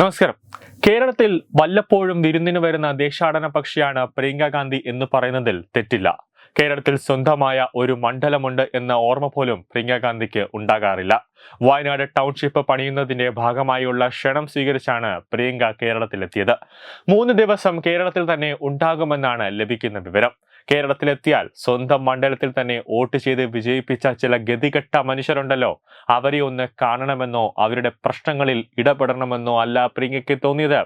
നമസ്കാരം. കേരളത്തിൽ വല്ലപ്പോഴും വിരുന്നിന് വരുന്ന ദേശാടന പക്ഷിയാണ് പ്രിയങ്ക ഗാന്ധി എന്ന് പറയുന്നതിൽ തെറ്റില്ല. കേരളത്തിൽ സ്വന്തമായ ഒരു മണ്ഡലമുണ്ട് എന്ന ഓർമ്മ പോലും പ്രിയങ്ക ഗാന്ധിക്ക് ഉണ്ടാകാറില്ല. വയനാട് ടൗൺഷിപ്പ് പണിയുന്നതിന്റെ ഭാഗമായുള്ള ക്ഷണം സ്വീകരിച്ചാണ് പ്രിയങ്ക കേരളത്തിലെത്തിയത്. മൂന്ന് ദിവസം കേരളത്തിൽ തന്നെ ഉണ്ടാകുമെന്നാണ് ലഭിക്കുന്ന വിവരം. കേരളത്തിലെത്തിയാൽ സ്വന്തം മണ്ഡലത്തിൽ തന്നെ വോട്ട് ചെയ്ത് വിജയിപ്പിച്ച ചില ഗതികെട്ട മനുഷ്യരുണ്ടല്ലോ. അവരെ ഒന്ന് കാണണമെന്നോ അവരുടെ പ്രശ്നങ്ങളിൽ ഇടപെടണമെന്നോ അല്ല പ്രിയങ്കയ്ക്ക് തോന്നിയത്.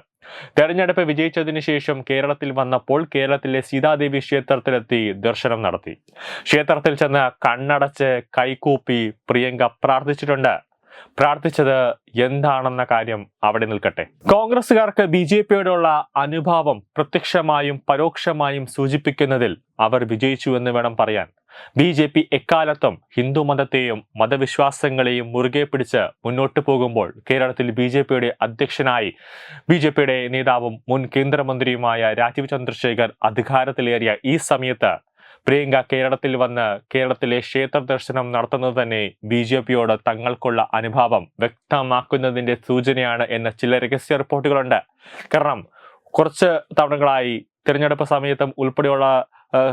തെരഞ്ഞെടുപ്പ് വിജയിച്ചതിനു ശേഷം കേരളത്തിൽ വന്നപ്പോൾ കേരളത്തിലെ സീതാദേവി ക്ഷേത്രത്തിലെത്തി ദർശനം നടത്തി. ക്ഷേത്രത്തിൽ ചെന്ന് കണ്ണടച്ച് കൈകൂപ്പി പ്രിയങ്ക പ്രാർത്ഥിച്ചിട്ടുണ്ട്. പ്രാർത്ഥിച്ചത് എന്താണെന്ന കാര്യം അവിടെ നിൽക്കട്ടെ. കോൺഗ്രസുകാർക്ക് ബി ജെ പിയോടുള്ള അനുഭാവം പ്രത്യക്ഷമായും പരോക്ഷമായും സൂചിപ്പിക്കുന്നതിൽ അവർ വിജയിച്ചു എന്ന് വേണം പറയാൻ. ബി ജെ പി എക്കാലത്തും ഹിന്ദു മതത്തെയും മതവിശ്വാസങ്ങളെയും മുറുകെ പിടിച്ച് മുന്നോട്ട് പോകുമ്പോൾ കേരളത്തിൽ ബി ജെ പിയുടെ അധ്യക്ഷനായി ബി ജെ പിയുടെ നേതാവും മുൻ കേന്ദ്രമന്ത്രിയുമായ രാജീവ് ചന്ദ്രശേഖർ അധികാരത്തിലേറിയ ഈ സമയത്ത് പ്രിയങ്ക കേരളത്തിൽ വന്ന് കേരളത്തിലെ ക്ഷേത്ര ദർശനം നടത്തുന്നത് തന്നെ ബി ജെ പിയോട് തങ്ങൾക്കുള്ള അനുഭാവം വ്യക്തമാക്കുന്നതിന്റെ സൂചനയാണ് എന്ന ചില രഹസ്യ റിപ്പോർട്ടുകളുണ്ട്. കാരണം കുറച്ച് തവണകളായി തിരഞ്ഞെടുപ്പ് സമയത്തും ഉൾപ്പെടെയുള്ള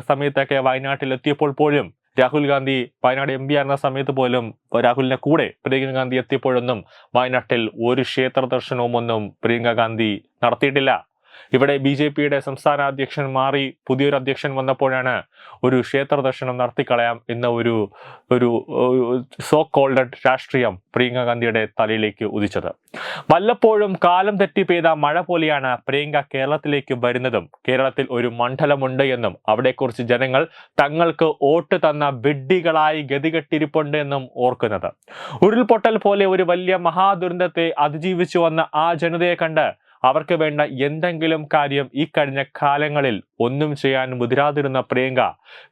സമയത്തൊക്കെ വയനാട്ടിൽ എത്തിയപ്പോൾ പോലും രാഹുൽ ഗാന്ധി വയനാട് എം പി ആയിരുന്ന സമയത്ത് പോലും രാഹുലിന്റെ കൂടെ പ്രിയങ്ക ഗാന്ധി എത്തിയപ്പോഴൊന്നും വയനാട്ടിൽ ഒരു ക്ഷേത്ര ദർശനവും ഒന്നും പ്രിയങ്ക ഗാന്ധി നടത്തിയിട്ടില്ല. ഇവിടെ ബി ജെ പിയുടെ സംസ്ഥാന അധ്യക്ഷൻ മാറി പുതിയൊരു അധ്യക്ഷൻ വന്നപ്പോഴാണ് ഒരു ക്ഷേത്ര ദർശനം നടത്തിക്കളയാം എന്ന ഒരു ഒരു സോ കോൾഡ് രാഷ്ട്രീയം പ്രിയങ്ക ഗാന്ധിയുടെ തലയിലേക്ക് ഉദിച്ചത്. വല്ലപ്പോഴും കാലം തെറ്റി പെയ്ത മഴ പോലെയാണ് പ്രിയങ്ക കേരളത്തിലേക്ക് വരുന്നതും. കേരളത്തിൽ ഒരു മണ്ഡലമുണ്ട് എന്നും അവിടെക്കുറിച്ച് ജനങ്ങൾ തങ്ങൾക്ക് വോട്ട് തന്ന ബിഡ്ഡികളായി ഗതികെട്ടിരിപ്പുണ്ട് എന്നും ഓർക്കുന്നത്. ഉരുൾപൊട്ടൽ പോലെ ഒരു വലിയ മഹാദുരന്തത്തെ അതിജീവിച്ചു വന്ന ആ ജനതയെ കണ്ട് അവർക്ക് വേണ്ട എന്തെങ്കിലും കാര്യം ഈ കഴിഞ്ഞ കാലങ്ങളിൽ ഒന്നും ചെയ്യാൻ മുതിരാതിരുന്ന പ്രിയങ്ക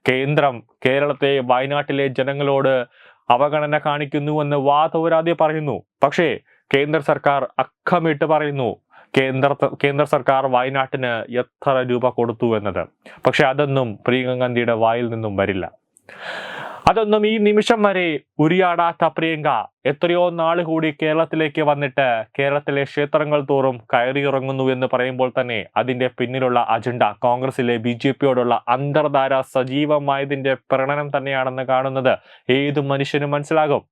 കേന്ദ്രം കേരളത്തെ വയനാട്ടിലെ ജനങ്ങളോട് അവഗണന കാണിക്കുന്നു എന്ന് വാതോരാതെ പറയുന്നു. പക്ഷേ കേന്ദ്ര സർക്കാർ അക്കമിട്ട് പറയുന്നു കേന്ദ്ര കേന്ദ്ര സർക്കാർ വയനാട്ടിന് എത്ര രൂപ കൊടുത്തു എന്നത്. പക്ഷെ അതൊന്നും പ്രിയങ്ക ഗാന്ധിയുടെ വായിൽ നിന്നും വരില്ല. അതൊന്നും ഈ നിമിഷം വരെ ഉരിയാടാത്ത പ്രിയങ്ക എത്രയോ നാൾ കൂടി കേരളത്തിലേക്ക് വന്നിട്ട് കേരളത്തിലെ ക്ഷേത്രങ്ങൾ തോറും കയറിയിറങ്ങുന്നു എന്ന് പറയുമ്പോൾ തന്നെ അതിന്റെ പിന്നിലുള്ള അജണ്ട കോൺഗ്രസിലെ ബി ജെ പിയോടുള്ള അന്തർധാര സജീവമായതിന്റെ പ്രണനം തന്നെയാണെന്ന് കാണുന്നത് ഏത് മനുഷ്യനും മനസ്സിലാകും.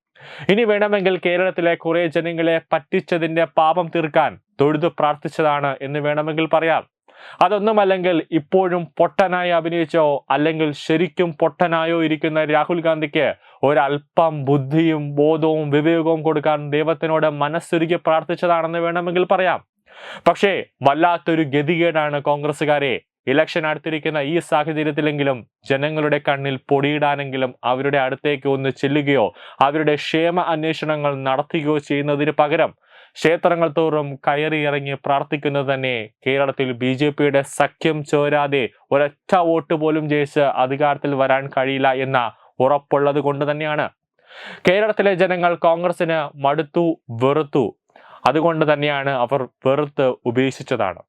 ഇനി വേണമെങ്കിൽ കേരളത്തിലെ കുറെ ജനങ്ങളെ പറ്റിച്ചതിന്റെ പാപം തീർക്കാൻ തൊഴുതു പ്രാർത്ഥിച്ചതാണ് എന്ന് വേണമെങ്കിൽ പറയാം. അതൊന്നുമല്ലെങ്കിൽ ഇപ്പോഴും പൊട്ടനായി അഭിനയിച്ചോ അല്ലെങ്കിൽ ശരിക്കും പൊട്ടനായോ ഇരിക്കുന്ന രാഹുൽ ഗാന്ധിക്ക് ഒരല്പം ബുദ്ധിയും ബോധവും വിവേകവും കൊടുക്കാൻ ദൈവത്തിനോട് മനസ്സൊരുക്കി പ്രാർത്ഥിച്ചതാണെന്ന് വേണമെങ്കിൽ പറയാം. പക്ഷേ വല്ലാത്തൊരു ഗതികേടാണ് കോൺഗ്രസ്സുകാരെ. ഇലക്ഷൻ അടുത്തിരിക്കുന്ന ഈ സാഹചര്യത്തിലെങ്കിലും ജനങ്ങളുടെ കണ്ണിൽ പൊടിയിടാനെങ്കിലും അവരുടെ അടുത്തേക്ക് ഒന്ന് ചെല്ലുകയോ അവരുടെ ക്ഷേമ അന്വേഷണങ്ങൾ നടത്തുകയോ ചെയ്യുന്നതിന് പകരം ക്ഷേത്രങ്ങൾ തോറും കയറി ഇറങ്ങി പ്രാർത്ഥിക്കുന്നത് തന്നെ കേരളത്തിൽ ബി ജെ പിയുടെ സഖ്യം ചോരാതെ ഒരൊറ്റ വോട്ട് പോലും ജയിച്ച് അധികാരത്തിൽ വരാൻ കഴിയില്ല എന്ന ഉറപ്പുള്ളത് കൊണ്ട് തന്നെയാണ്. കേരളത്തിലെ ജനങ്ങൾ കോൺഗ്രസിന് മടുത്തു വെറുത്തു. അതുകൊണ്ട് തന്നെയാണ് അവർ വെറുത്ത് ഉപേക്ഷിച്ചതാണ്.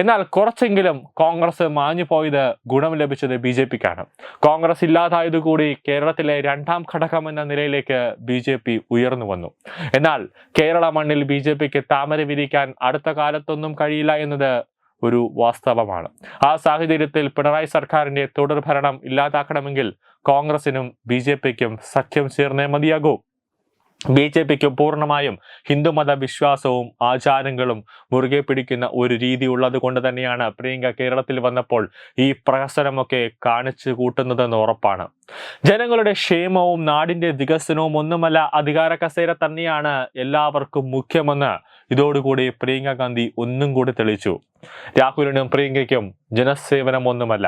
എന്നാൽ കുറച്ചെങ്കിലും കോൺഗ്രസ് മാഞ്ഞു പോയത് ഗുണം ലഭിച്ചത് ബി ജെ പിക്കാണ്. കോൺഗ്രസ് ഇല്ലാതായതുകൂടി കേരളത്തിലെ രണ്ടാം ഘടകം എന്ന നിലയിലേക്ക് ബി ജെ പി ഉയർന്നു വന്നു. എന്നാൽ കേരള മണ്ണിൽ ബി ജെ പിക്ക് താമര വിരിക്കാൻ അടുത്ത കാലത്തൊന്നും കഴിയില്ല എന്നത് ഒരു വാസ്തവമാണ്. ആ സാഹചര്യത്തിൽ പിണറായി സർക്കാരിന്റെ തുടർഭരണം ഇല്ലാതാക്കണമെങ്കിൽ കോൺഗ്രസിനും ബി സഖ്യം ചേർന്നേ മതിയാകൂ. ബി ജെ പിക്ക് പൂർണമായും ഹിന്ദുമത വിശ്വാസവും ആചാരങ്ങളും മുറുകെ പിടിക്കുന്ന ഒരു രീതി ഉള്ളത് കൊണ്ട് തന്നെയാണ് പ്രിയങ്ക കേരളത്തിൽ വന്നപ്പോൾ ഈ പ്രഹസനമൊക്കെ കാണിച്ചു കൂട്ടുന്നതെന്ന് ഉറപ്പാണ്. ജനങ്ങളുടെ ക്ഷേമവും നാടിന്റെ വികസനവും ഒന്നുമല്ല അധികാര കസേര തന്നെയാണ് എല്ലാവർക്കും മുഖ്യമെന്ന് ഇതോടുകൂടി പ്രിയങ്ക ഗാന്ധി ഒന്നും കൂടി തെളിയിച്ചു. രാഹുലിനും പ്രിയങ്കയ്ക്കും ജനസേവനം ഒന്നുമല്ല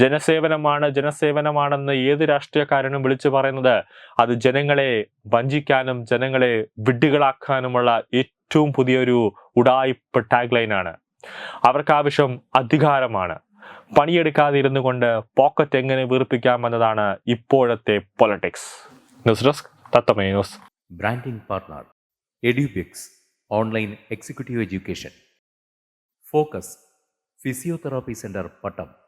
ജനസേവനമാണ് ജനസേവനമാണെന്ന് ഏത് രാഷ്ട്രീയക്കാരനും വിളിച്ചു പറയുന്നത് അത് ജനങ്ങളെ വഞ്ചിക്കാനും ജനങ്ങളെ വിഡ്ഢികളാക്കാനുമുള്ള ഏറ്റവും പുതിയൊരു ഉടായ്പ ടാഗ് ലൈനാണ് അവർക്ക് ആവശ്യം അധികാരമാണ്. പണിയെടുക്കാതെ ഇരുന്നു കൊണ്ട് പോക്കറ്റ് എങ്ങനെ വീർപ്പിക്കാം എന്നതാണ് ഇപ്പോഴത്തെ politics. News desk തത്തമേ news. Branding partner Edubix online executive education. Focus physiotherapy centre Pattom.